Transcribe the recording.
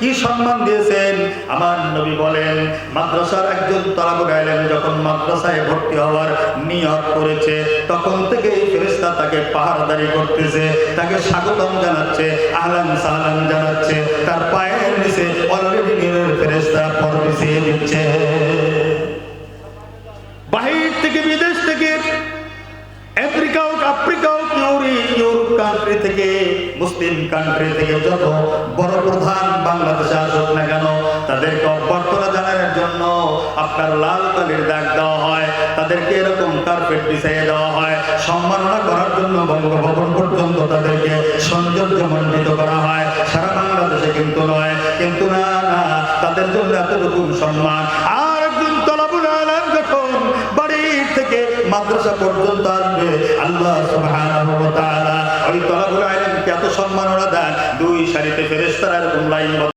কি সম্মান দিয়েছেন? আমার নবী বলেন, মাদ্রাসার একজন তলাবুল আলেম যখন মাদ্রাসায় ভর্তি হওয়ার নিয়ত করেছে, তখন থেকে এই ফেরেস্তা তাকে পাহাড়দারি করতেছে, তাকে স্বাগতম জানাচ্ছে, আহলান সাহলান জানাচ্ছে, তার পায়ের নিচে অলরেডি নীলের ফেরেস্তা পর মিশিয়ে দিচ্ছে। বাহির থেকে, বিদেশ থেকে, আফ্রিকা হোক আফ্রিকা হোক ইউরোপ, কান্ট্রি থেকে মুসলিম কান্ট্রি থেকে যত বড় প্রধান বাংলাদেশে আসুক না কেন, তাদেরকে অভ্যর্থনা জানানোর জন্য আপনার লাল কালির দাগ দেওয়া হয়, তাদেরকে এরকম কার্পেট বিছাইয়ে দেওয়া হয়, সম্মাননা করার জন্য বঙ্গভবন পর্যন্ত তাদেরকে সৌন্দর্য মণ্ডিত করা হয়। সারা বাংলাদেশে কিন্তু নয়, কিন্তু না না, তাদের জন্য এতটুকু সম্মান। আর আলম যখন বাড়ির থেকে মাদ্রাসা পর্যন্ত আসবে, আল্লাহ সুবহানাহু ওয়া তাআলা এত সম্মাননা দেন দুই সারিতে ফেরেস্তার লাইন